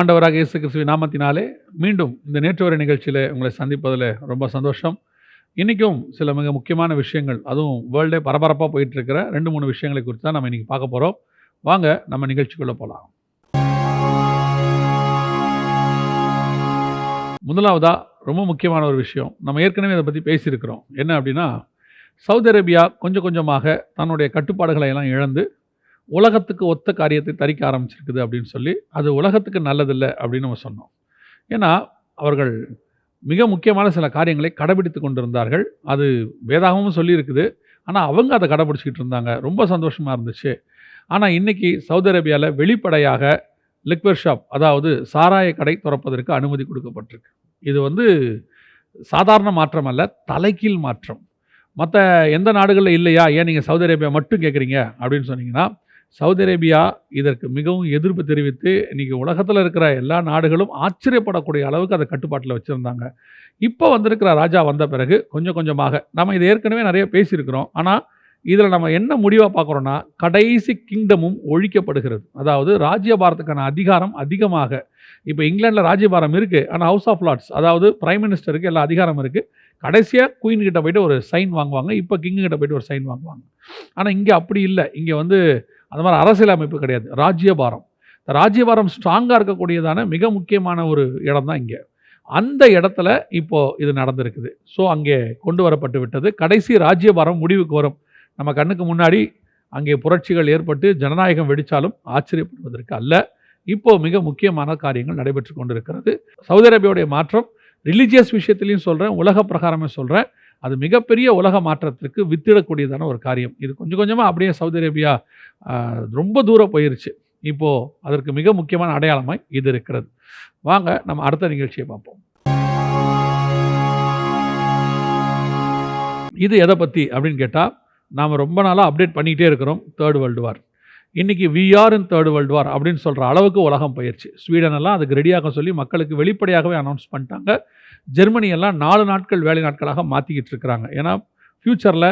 ஆண்டவராக இயேசு கிறிஸ்துவ நாமத்தினாலே மீண்டும் இந்த நேற்று வரை நிகழ்ச்சியில் உங்களை சந்திப்பதில் ரொம்ப சந்தோஷம். இன்றைக்கும் சில மிக முக்கியமான விஷயங்கள் அதுவும் வேர்ல்டே பரபரப்பாக போயிட்டு இருக்கிற ரெண்டு மூணு விஷயங்களை குறித்து தான் நம்ம இன்றைக்கி பார்க்க போகிறோம் வாங்க நம்ம நிகழ்ச்சிக்குள்ளே போகலாம். முதலாவதாக ரொம்ப முக்கியமான ஒரு விஷயம். நம்ம ஏற்கனவே இதை பற்றி பேசியிருக்கிறோம். என்ன அப்படின்னா சவுதி அரேபியா கொஞ்சம் கொஞ்சமாக தன்னுடைய கட்டுப்பாடுகளை எல்லாம் இழந்து உலகத்துக்கு ஒத்த காரியத்தை தரிக்க ஆரம்பிச்சிருக்குது அப்படின்னு சொல்லி அது உலகத்துக்கு நல்லதில்லை அப்படின்னு நம்ம சொன்னோம். ஏன்னா அவர்கள் மிக முக்கியமான சில காரியங்களை கடைபிடித்து கொண்டிருந்தார்கள். அது வேதாகமும் சொல்லியிருக்குது. ஆனால் அவங்க அதை கடைபிடிச்சிக்கிட்டு இருந்தாங்க. ரொம்ப சந்தோஷமாக இருந்துச்சு. ஆனால் இன்றைக்கி சவுதி அரேபியாவில் வெளிப்படையாக லிக்வர் ஷாப் அதாவது சாராய கடை திறப்பதற்கு அனுமதி கொடுக்கப்பட்டிருக்கு. இது வந்து சாதாரண மாற்றம் அல்ல தலைகீழ் மாற்றம். மற்ற எந்த நாடுகளில் இல்லையா? ஏன் நீங்கள் சவுதி அரேபியா மட்டும் கேட்குறீங்க அப்படின்னு சொன்னீங்கன்னா சவுதி அரேபியா இதற்கு மிகவும் எதிர்ப்பு தெரிவித்து இன்றைக்கி உலகத்தில் இருக்கிற எல்லா நாடுகளும் ஆச்சரியப்படக்கூடிய அளவுக்கு அதை கட்டுப்பாட்டில் வச்சுருந்தாங்க. இப்போ வந்திருக்கிற ராஜா வந்த பிறகு கொஞ்சம் கொஞ்சமாக நம்ம இதை ஏற்கனவே நிறைய பேசியிருக்கிறோம். ஆனால் இதில் நம்ம என்ன முடிவாக பார்க்குறோன்னா கடைசி கிங்டமும் ஒழிக்கப்படுகிறது. அதாவது ராஜ்யபாரத்துக்கான அதிகாரம் அதிகமாக. இப்போ இங்கிலாண்டில் ராஜ்யபாரம் இருக்குது ஆனால் ஹவுஸ் ஆஃப் லார்ட்ஸ் அதாவது பிரைம் மினிஸ்டருக்கு எல்லா அதிகாரம் இருக்குது கடைசியாக குயின் கிட்ட போயிட்டு ஒரு சைன் வாங்குவாங்க இப்போ கிங்கு கிட்ட போயிட்டு ஒரு சைன் வாங்குவாங்க. ஆனால் இங்கே அப்படி இல்லை. இங்கே வந்து அந்த மாதிரி அரசியல் அமைப்பு கிடையாது. ராஜ்யபாரம். இந்த ராஜ்யபாரம் ஸ்ட்ராங்காக இருக்கக்கூடியதான மிக முக்கியமான ஒரு இடம் தான் இங்கே. அந்த இடத்துல இப்போது இது நடந்திருக்குது. ஸோ அங்கே கொண்டு வரப்பட்டு விட்டது. கடைசி ராஜ்யபாரம் முடிவுக்கு வரும். நம்ம கண்ணுக்கு முன்னாடி அங்கே புரட்சிகள் ஏற்பட்டு ஜனநாயகம் வெடித்தாலும் ஆச்சரியப்படுவதற்கு அல்ல. இப்போ மிக முக்கியமான காரியங்கள் நடைபெற்று கொண்டிருக்கிறது. சவுதி அரேபியாவுடைய மாற்றம் ரிலீஜியஸ் விஷயத்திலையும் சொல்கிறேன் உலக பிரகாரமே சொல்கிறேன் அது மிகப்பெரிய உலக மாற்றத்திற்கு வித்திடக்கூடியதான ஒரு காரியம். இது கொஞ்சம் கொஞ்சமாக அப்படியே சவுதி அரேபியா ரொம்ப தூரம் போயிருச்சு. இப்போது அதற்கு மிக முக்கியமான அடையாளமாய் இது இருக்கிறது. வாங்க நம்ம அடுத்த நிகழ்ச்சியை பார்ப்போம். இது எதை பற்றி அப்படின்னு கேட்டால் நாம் ரொம்ப நாளாக அப்டேட் பண்ணிக்கிட்டே இருக்கிறோம் தேர்ட் வேர்ல்டு வார். இன்றைக்கி we are in third world war அப்படின்னு சொல்கிற அளவுக்கு உலகம் போயிடுச்சு ஸ்வீடன் எல்லாம் அதுக்கு ரெடியாக சொல்லி மக்களுக்கு வெளிப்படையாகவே அனௌன்ஸ் பண்ணிட்டாங்க. ஜெர்மனியெல்லாம் நாலு நாட்கள் வேலை நாட்களாக மாற்றிக்கிட்டு இருக்கிறாங்க. ஏன்னா ஃப்யூச்சரில்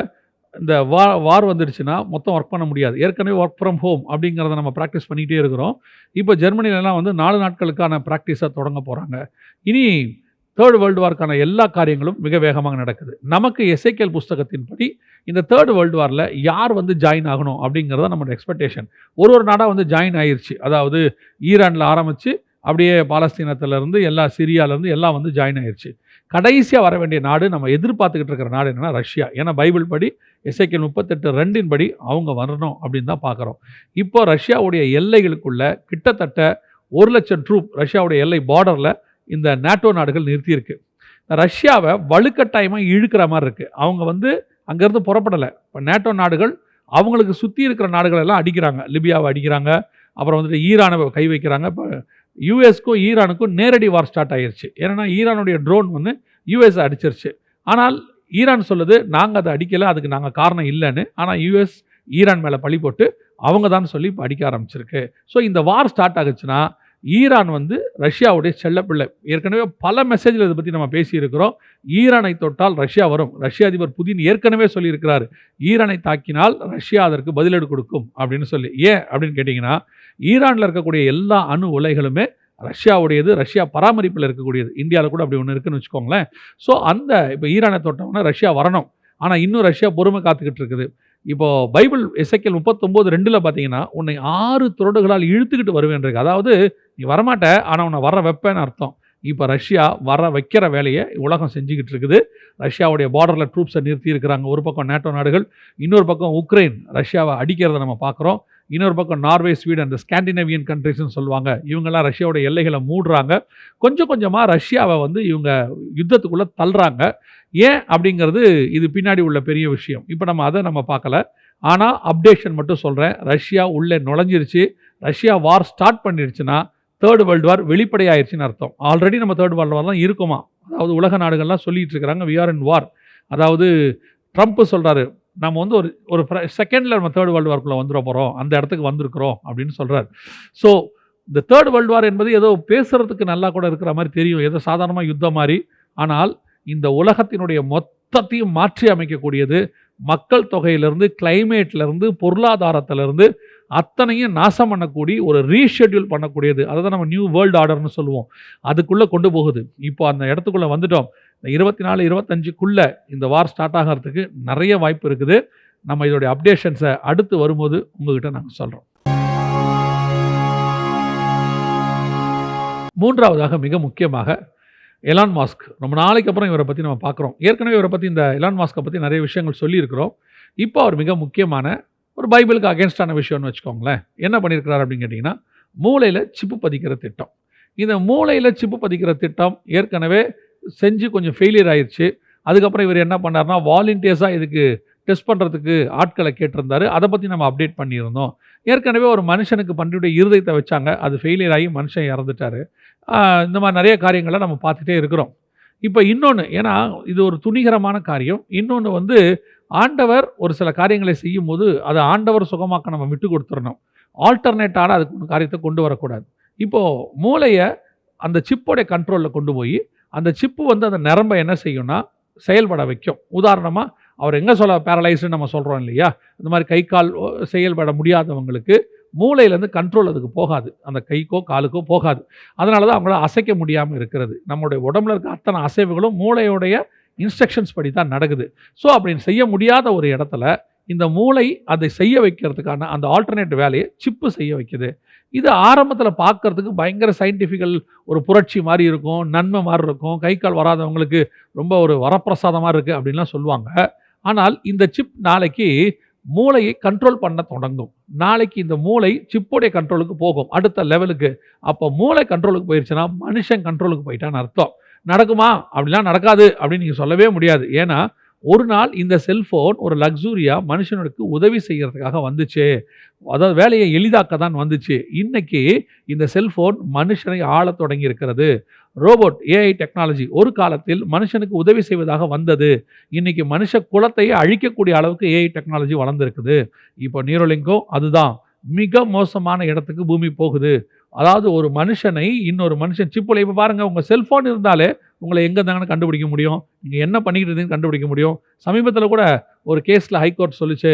இந்த வா வார் வந்துடுச்சுன்னா மொத்தம் ஒர்க் பண்ண முடியாது. ஏற்கனவே ஒர்க் ஃப்ரம் ஹோம் அப்படிங்கிறத நம்ம ப்ராக்டிஸ் பண்ணிகிட்டே இருக்கிறோம். இப்போ ஜெர்மனிலலாம் வந்து நாலு நாட்களுக்கான ப்ராக்டிஸாக தொடங்க போகிறாங்க இனி தேர்ட் வேர்ல்டு வார்க்கான எல்லா காரியங்களும் மிக வேகமாக நடக்குது. நமக்கு எஸ்ஐகேல் புஸ்தகத்தின்படி இந்த தேர்ட் வேர்ல்டு வாரில் யார் வந்து ஜாயின் ஆகணும் அப்படிங்கிறத நம்மளோட எக்ஸ்பெக்டேஷன் ஒரு ஒரு நாடாக வந்து ஜாயின் ஆயிடுச்சு அதாவது ஈரானில் ஆரம்பித்து அப்படியே பாலஸ்தீனத்திலேருந்து எல்லா சிரியாவிலேருந்து எல்லாம் வந்து ஜாயின் ஆயிடுச்சு கடைசியாக வர வேண்டிய நாடு நம்ம எதிர்பார்த்துக்கிட்டு இருக்கிற நாடு என்னன்னா ரஷ்யா. ஏன்னா பைபிள் படி எஸ்ஐக்கியல் முப்பத்தெட்டு ரெண்டின் படி அவங்க வரணும் அப்படின்னு தான் பார்க்குறோம். இப்போ ரஷ்யாவுடைய எல்லைகளுக்குள்ள கிட்டத்தட்ட ஒரு லட்சம் ட்ரூப் ரஷ்யாவுடைய எல்லை பார்டரில் இந்த நேட்டோ நாடுகள் நிறுத்தியிருக்கு. ரஷ்யாவை வலுக்கட்டாயமாக இழுக்கிற மாதிரி இருக்குது அவங்க வந்து அங்கேருந்து புறப்படலை. இப்போ நேட்டோ நாடுகள் அவங்களுக்கு சுற்றி இருக்கிற நாடுகள் எல்லாம் அடிக்கிறாங்க. லிபியாவை அடிக்கிறாங்க. அப்புறம் வந்துட்டு ஈரானை கை வைக்கிறாங்க. இப்போ யூஎஸ்க்கும் ஈரானுக்கும் நேரடி வார் ஸ்டார்ட் ஆகிருச்சு ஏன்னா ஈரானுடைய ட்ரோன் வந்து யூஎஸ் அடிச்சிருச்சு. ஆனால் ஈரான் சொல்லுது நாங்கள் அதை அடிக்கலை அதுக்கு நாங்கள் காரணம் இல்லைன்னு. ஆனால் யூஎஸ் ஈரான் மேலே பழி போட்டு அவங்க தான் சொல்லி இப்போ அடிக்க ஆரம்பிச்சிருக்கு. ஸோ இந்த வார் ஸ்டார்ட் ஆகுச்சுன்னா ஈரான் வந்து ரஷ்யாவுடைய செல்லப்பிள்ளை. ஏற்கனவே பல மெசேஜில் இதை பற்றி நம்ம பேசியிருக்கிறோம். ஈரானை தொட்டால் ரஷ்யா வரும். ரஷ்ய அதிபர் புதின் ஏற்கனவே சொல்லியிருக்கிறார். ஈரானை தாக்கினால் ரஷ்யா அதற்கு பதிலடி கொடுக்கும் அப்படின்னு சொல்லி. ஏன் அப்படின்னு கேட்டிங்கன்னா ஈரானில் இருக்கக்கூடிய எல்லா அணு உலைகளுமே ரஷ்யாவுடையது ரஷ்யா பராமரிப்பில் இருக்கக்கூடியது. இந்தியாவில் கூட அப்படி ஒன்று இருக்குன்னு வச்சுக்கோங்களேன். ஸோ அந்த இப்போ ஈரானை தொட்டோம்னா ரஷ்யா வரணும். ஆனால் இன்னும் ரஷ்யா பொறுமை காத்துக்கிட்டு இருக்குது. இப்போ பைபிள் எசைக்கல் முப்பத்தொம்போது ரெண்டில் பார்த்தீங்கன்னா உன்னை ஆறு துரடுகளால் இழுத்துக்கிட்டு வருவேன்றிருக்கு அதாவது நீ வரமாட்ட ஆனால் உன்னை வர வைப்பேன்னு அர்த்தம். இப்போ ரஷ்யா வர வைக்கிற வேலையை உலகம் செஞ்சுக்கிட்டு இருக்குது. ரஷ்யாவுடைய பார்டரில் ட்ரூப்ஸை நிறுத்தி இருக்கிறாங்க. ஒரு பக்கம் நேட்டோ நாடுகள் இன்னொரு பக்கம் உக்ரைன். ரஷ்யாவை அடிக்கிறத நம்ம பார்க்குறோம் இன்னொரு பக்கம் நார்வே ஸ்வீடன் அந்த ஸ்காண்டினேவியன் கண்ட்ரிஸ்னு சொல்லுவாங்க. இவங்கெல்லாம் ரஷ்யாவோட எல்லைகளை மூடுறாங்க. கொஞ்சம் கொஞ்சமாக ரஷ்யாவை வந்து இவங்க யுத்தத்துக்குள்ளே தள்ளுறாங்க. ஏன் அப்படிங்கிறது இது பின்னாடி உள்ள பெரிய விஷயம். இப்போ நம்ம அதை நம்ம பார்க்கல. ஆனால் அப்டேஷன் மட்டும் சொல்கிறேன் ரஷ்யா உள்ளே நுழைஞ்சிருச்சு. ரஷ்யா வார் ஸ்டார்ட் பண்ணிருச்சுன்னா தேர்ட் வேர்ல்டு வார் வெளிப்படையாயிருச்சுன்னு அர்த்தம். ஆல்ரெடி நம்ம தேர்ட் வேர்ல்டு வார் தான் இருக்குமா? அதாவது உலக நாடுகள்லாம் சொல்லிகிட்டு இருக்கிறாங்க வி ஆர் இன் வார் அதாவது ட்ரம்ப் சொல்கிறாரு நம்ம வந்து ஒரு ஒரு செகண்டில் நம்ம தேர்ட் வேர்ல்டு வார்க்குள்ளே வந்துட போகிறோம் அந்த இடத்துக்கு வந்திருக்கிறோம் அப்படின்னு சொல்கிறார் ஸோ இந்த தேர்ட் வேர்ல்டு வார் என்பது ஏதோ பேசுகிறதுக்கு நல்லா கூட இருக்கிற மாதிரி தெரியும் ஏதோ சாதாரணமாக யுத்தம் மாதிரி. ஆனால் இந்த உலகத்தினுடைய மொத்தத்தையும் மாற்றி அமைக்கக்கூடியது மக்கள் தொகையிலிருந்து கிளைமேட்லேருந்து பொருளாதாரத்திலேருந்து அத்தனையும் நாசம் பண்ணக்கூடிய ஒரு ரீஷெட்யூல் பண்ணக்கூடியது. அதை தான் நம்ம நியூ வேர்ல்டு ஆர்டர்னு சொல்லுவோம். அதுக்குள்ளே கொண்டு போகுது. இப்போ அந்த இடத்துக்குள்ளே வந்துட்டோம். இந்த இருபத்தி நாலு இருபத்தஞ்சுக்குள்ளே இந்த வார் ஸ்டார்ட் ஆகிறதுக்கு நிறைய வாய்ப்பு இருக்குது. நம்ம இதோடைய அப்டேஷன்ஸை அடுத்து வரும்போது உங்ககிட்ட நாங்கள் சொல்கிறோம் மூன்றாவதாக மிக முக்கியமாக எலான் மாஸ்க் ரொம்ப நாளைக்கு அப்புறம் இவரை பற்றி நம்ம பார்க்குறோம். ஏற்கனவே இவரை பற்றி இந்த எலான் மாஸ்க்கை பற்றி நிறைய விஷயங்கள் சொல்லியிருக்கிறோம். இப்போ அவர் மிக முக்கியமான ஒரு பைபிளுக்கு அகேன்ஸ்டான விஷயம்னு வச்சுக்கோங்களேன். என்ன பண்ணியிருக்கிறார் அப்படின்னு கேட்டிங்கன்னா மூளையில் சிப்பு பதிக்கிற திட்டம். இந்த மூளையில் சிப்பு பதிக்கிற திட்டம் ஏற்கனவே செஞ்சு கொஞ்சம் ஃபெயிலியர் ஆயிடுச்சு அதுக்கப்புறம் இவர் என்ன பண்ணார்னா வாலண்டியர்ஸாக இதுக்கு டெஸ்ட் பண்ணுறதுக்கு ஆட்களை கேட்டிருந்தாரு. அதை பற்றி நம்ம அப்டேட் பண்ணியிருந்தோம். ஏற்கனவே ஒரு மனுஷனுக்கு பன்றியுடைய இருதயத்தை வச்சாங்க. அது ஃபெயிலியர் ஆகி மனுஷன் இறந்துட்டாரு. இந்த மாதிரி நிறைய காரியங்களை நம்ம பார்த்துட்டே இருக்கிறோம். இப்போ இன்னொன்று ஏன்னா இது ஒரு துணிகரமான காரியம். இன்னொன்று வந்து ஆண்டவர் ஒரு சில காரியங்களை செய்யும்போது அதை ஆண்டவர் சுகமாக்க நம்ம விட்டு கொடுத்துடணும். ஆல்டர்னேட்டான அதுக்கு காரியத்தை கொண்டு வரக்கூடாது. இப்போது மூளையை அந்த சிப்போடைய கண்ட்ரோலில் கொண்டு போய் அந்த சிப்பு வந்து அந்த நரம்பை என்ன செய்யும்னா செயல்பட வைக்கும். உதாரணமாக அவர் எங்கே சொல்ல பேரலைஸ்னு நம்ம சொல்கிறோம் இல்லையா? இந்த மாதிரி கை கால் செயல்பட முடியாதவங்களுக்கு மூளையிலேருந்து கண்ட்ரோல் அதுக்கு போகாது. அந்த கைக்கோ காலுக்கோ போகாது. அதனால தான் அவங்கள அசைக்க முடியாமல் இருக்கிறது. நம்மளுடைய உடம்புல இருக்க அத்தனை அசைவுகளும் மூளையுடைய இன்ஸ்ட்ரக்ஷன்ஸ் படி தான் நடக்குது. ஸோ அப்படின்னு செய்ய முடியாத ஒரு இடத்துல இந்த மூளை அதை செய்ய வைக்கிறதுக்கான அந்த ஆல்டர்னேட் வேலையை சிப்பு செய்ய வைக்குது. இது ஆரம்பத்தில் பார்க்கறதுக்கு பயங்கர சயின்டிஃபிக்கல் ஒரு புரட்சி மாதிரி இருக்கும் நன்மை மாதிரி இருக்கும். கை கால் வராதவங்களுக்கு ரொம்ப ஒரு வரப்பிரசாதமாக இருக்குது அப்படின்லாம் சொல்லுவாங்க. ஆனால் இந்த சிப் நாளைக்கு மூளையை கண்ட்ரோல் பண்ண தொடங்கும். நாளைக்கு இந்த மூளை சிப்போடைய கண்ட்ரோலுக்கு போகும். அடுத்த லெவலுக்கு அப்போ மூளை கண்ட்ரோலுக்கு போயிடுச்சுன்னா மனுஷன் கண்ட்ரோலுக்கு போயிட்டான்னு அர்த்தம். நடக்குமா? அப்படிலாம் நடக்காது அப்படின்னு நீங்கள் சொல்லவே முடியாது. ஏன்னா ஒரு நாள் இந்த செல்ஃபோன் ஒரு லக்ஸூரியாக மனுஷனுக்கு உதவி செய்கிறதுக்காக வந்துச்சு. அதாவது வேலையை எளிதாக்க தான் வந்துச்சு. இன்னைக்கு இந்த செல்ஃபோன் மனுஷனை ஆள தொடங்கி இருக்கிறது ரோபோட் ஏஐ டெக்னாலஜி ஒரு காலத்தில் மனுஷனுக்கு உதவி செய்வதாக வந்தது. இன்னைக்கு மனுஷ குலத்தையே அழிக்கக்கூடிய அளவுக்கு ஏஐ டெக்னாலஜி வளர்ந்துருக்குது. இப்போ நீரோலிங்கும் அதுதான். மிக மோசமான இடத்துக்கு பூமி போகுது. அதாவது ஒரு மனுஷனை இன்னொரு மனுஷன் சிப்பில் இப்போ பாருங்கள் உங்கள் செல்ஃபோன் இருந்தாலே உங்களை எங்கே இருந்தாங்கன்னு கண்டுபிடிக்க முடியும். நீங்கள் என்ன பண்ணிக்கிட்டு இருந்தீங்கன்னு கண்டுபிடிக்க முடியும். சமீபத்தில் கூட ஒரு கேஸில் ஹைகோர்ட் சொல்லிச்சு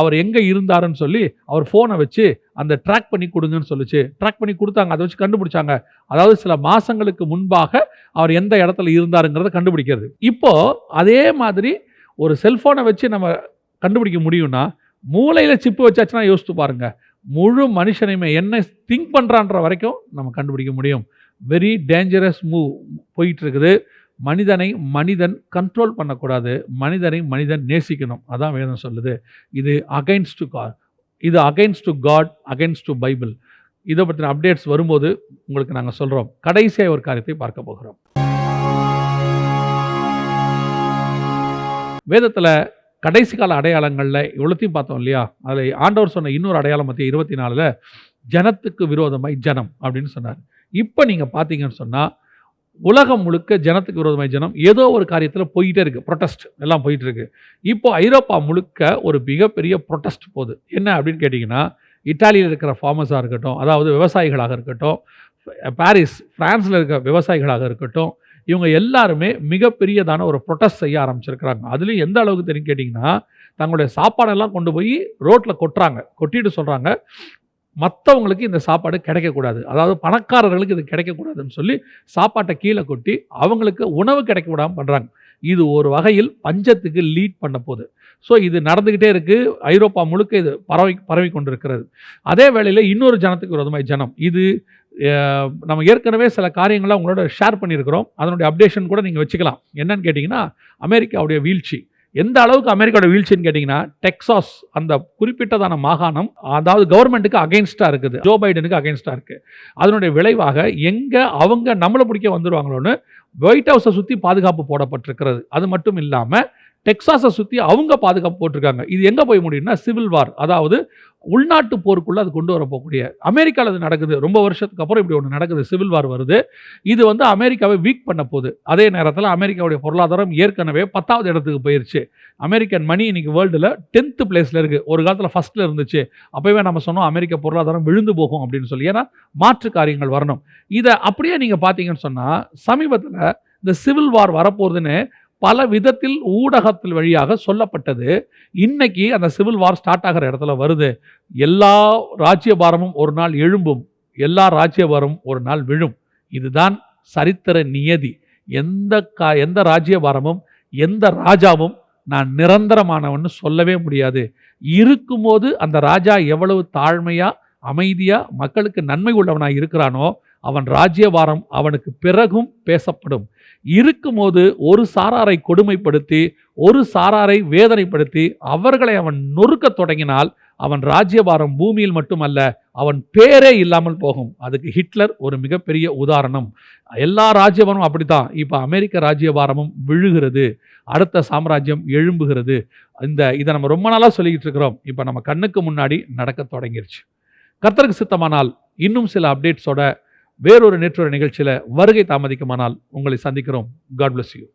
அவர் எங்கே இருந்தாருன்னு சொல்லி அவர் ஃபோனை வச்சு அந்த ட்ராக் பண்ணி கொடுங்கன்னு சொல்லிச்சு. ட்ராக் பண்ணி கொடுத்தாங்க அதை வச்சு கண்டுபிடிச்சாங்க. அதாவது சில மாதங்களுக்கு முன்பாக அவர் எந்த இடத்துல இருந்தாருங்கிறத கண்டுபிடிக்கிறது. இப்போது அதே மாதிரி ஒரு செல்ஃபோனை வச்சு நம்ம கண்டுபிடிக்க முடியும்னா மூளையில் சிப்பு வச்சாச்சுன்னா யோசித்து பாருங்கள் முழு மனுஷனையுமே என்ன திங்க் பண்ணுறான்ற வரைக்கும் நம்ம கண்டுபிடிக்க முடியும். வெரி டேஞ்சரஸ் மூவ் போயிட்டுருக்குது. மனிதனை மனிதன் கண்ட்ரோல் பண்ணக்கூடாது. மனிதனை மனிதன் நேசிக்கணும். அதான் வேதம் சொல்லுது. இது அகைன்ஸ்ட் டு காட் இது against to God against to Bible இதை பற்றின அப்டேட்ஸ் வரும்போது உங்களுக்கு நாங்கள் சொல்கிறோம் கடைசியாக ஒரு காரியத்தை பார்க்க போகிறோம். வேதத்தில் கடைசி கால அடையாளங்களில் இவ்வளோத்தையும் பார்த்தோம் இல்லையா? அதில் ஆண்டவர் சொன்ன இன்னொரு அடையாளம் மத்திய இருபத்தி நாலில் ஜனத்துக்கு விரோதமாய் ஜனம் அப்படின்னு சொன்னார். இப்போ நீங்கள் பார்த்தீங்கன்னு சொன்னால் உலகம் முழுக்க ஜனத்துக்கு விரோதமாய் ஜனம் ஏதோ ஒரு காரியத்தில் போயிட்டே இருக்குது ப்ரொட்டஸ்ட் எல்லாம் போயிட்டு இருக்கு. இப்போ ஐரோப்பா முழுக்க ஒரு மிகப்பெரிய ப்ரொட்டஸ்ட் போகுது. என்ன அப்படின்னு கேட்டிங்கன்னா இட்டாலியில் இருக்கிற ஃபார்மர்ஸாக இருக்கட்டும் அதாவது விவசாயிகளாக இருக்கட்டும் பாரிஸ் ஃப்ரான்ஸில் இருக்கிற விவசாயிகளாக இருக்கட்டும் இவங்க எல்லாருமே மிகப்பெரியதான ஒரு ப்ரொட்டஸ்ட் செய்ய ஆரம்பிச்சிருக்கிறாங்க. அதுலேயும் எந்த அளவுக்கு தெரியும் கேட்டிங்கன்னா தங்களுடைய சாப்பாடெல்லாம் கொண்டு போய் ரோட்டில் கொட்டுறாங்க. கொட்டிட்டு சொல்கிறாங்க மற்றவங்களுக்கு இந்த சாப்பாடு கிடைக்கக்கூடாது. அதாவது பணக்காரர்களுக்கு இது கிடைக்கக்கூடாதுன்னு சொல்லி சாப்பாட்டை கீழே கொட்டி அவங்களுக்கு உணவு கிடைக்க விடாமல் பண்ணுறாங்க இது ஒரு வகையில் பஞ்சத்துக்கு லீட் பண்ண போகுது. ஸோ இது நடந்துக்கிட்டே இருக்குது ஐரோப்பா முழுக்க இது பரவி பரவி கொண்டிருக்கிறது. அதே வேளையில் இன்னொரு ஜனத்துக்கு விரோதமாக ஜனம். இது நம்ம ஏற்கனவே சில காரியங்களை உங்களோட ஷேர் பண்ணியிருக்கிறோம். அதனுடைய அப்டேஷன் கூட நீங்கள் வச்சுக்கலாம். என்னன்னு கேட்டிங்கன்னா அமெரிக்காவுடைய வீழ்ச்சி. எந்த அளவுக்கு அமெரிக்காவோட வீழ்ச்சின்னு கேட்டிங்கன்னா டெக்ஸாஸ் அந்த குறிப்பிட்டதான மாகாணம் அதாவது கவர்மெண்ட்டுக்கு அகைன்ஸ்டாக இருக்குது. ஜோ பைடனுக்கு அகைன்ஸ்டாக இருக்குது அதனுடைய விளைவாக எங்கே அவங்க நம்மளை பிடிக்க வந்துடுவாங்களோன்னு ஒயிட் ஹவுஸை சுற்றி பாதுகாப்பு போடப்பட்டிருக்கிறது. அது மட்டும் இல்லாமல் டெக்ஸாஸை சுற்றி அவங்க பாதுகாப்பு போட்டிருக்காங்க. இது எங்கே போய் முடியும்னா சிவில் வார். அதாவது உள்நாட்டு போருக்குள்ளே அது கொண்டு வர போகக்கூடிய அமெரிக்காவில் அது நடக்குது. ரொம்ப வருஷத்துக்கு அப்புறம் இப்படி ஒன்று நடக்குது. சிவில் வார் வருது. இது வந்து அமெரிக்காவை வீக் பண்ண போகுது. அதே நேரத்தில் அமெரிக்காவுடைய பொருளாதாரம் ஏற்கனவே பத்தாவது இடத்துக்கு போயிருச்சு. அமெரிக்கன் மணி இன்னைக்கு வேர்ல்டில் டென்த்து பிளேஸில் இருக்குது ஒரு காலத்தில் ஃபஸ்ட்டில் இருந்துச்சு. அப்போவே நம்ம சொன்னோம் அமெரிக்க பொருளாதாரம் விழுந்து போகும் அப்படின்னு சொல்லி. ஏன்னா மாற்று காரியங்கள் வரணும். இதை அப்படியே நீங்கள் பார்த்தீங்கன்னு சொன்னால் சமீபத்தில் இந்த சிவில் வார் வரப்போகுதுன்னு பல விதத்தில் ஊடகத்தில் வழியாக சொல்லப்பட்டது. இன்னைக்கு அந்த சிவில் வார் ஸ்டார்ட் ஆகிற இடத்துல வருது. எல்லா ராஜ்யபாரமும் ஒரு நாள் எழும்பும். எல்லா ராஜ்யபாரமும் ஒரு நாள் விழும். இதுதான் சரித்திர நியதி. எந்த கா எந்த ராஜ்யபாரமும் எந்த ராஜாவும் நான் நிரந்தரமானவன்னு சொல்லவே முடியாது. இருக்கும்போது அந்த ராஜா எவ்வளவு தாழ்மையாக அமைதியாக மக்களுக்கு நன்மை உள்ளவனாக இருக்கிறானோ அவன் ராஜ்யவாரம் அவனுக்கு பிறகும் பேசப்படும். இருக்கும்போது ஒரு சாராரை கொடுமைப்படுத்தி ஒரு சாராரை வேதனைப்படுத்தி அவர்களை அவன் நொறுக்கத் தொடங்கினால் அவன் ராஜ்யபாரம் பூமியில் மட்டுமல்ல அவன் பேரே இல்லாமல் போகும். அதுக்கு ஹிட்லர் ஒரு மிகப்பெரிய உதாரணம். எல்லா ராஜ்யபாரமும் அப்படித்தான். இப்போ அமெரிக்க ராஜ்யபாரமும் விழுகிறது. அடுத்த சாம்ராஜ்யம் எழும்புகிறது. இந்த இதை நம்ம ரொம்ப நாளாக சொல்லிக்கிட்டு இருக்கிறோம். இப்போ நம்ம கண்ணுக்கு முன்னாடி நடக்க தொடங்கிருச்சு. கர்த்தருக்கு சித்தமானால் இன்னும் சில அப்டேட்ஸோட வேறொரு நேற்றொரு நிகழ்ச்சியில் வருகை தாமதிக்குமானால் உங்களை சந்திக்கிறோம். God bless you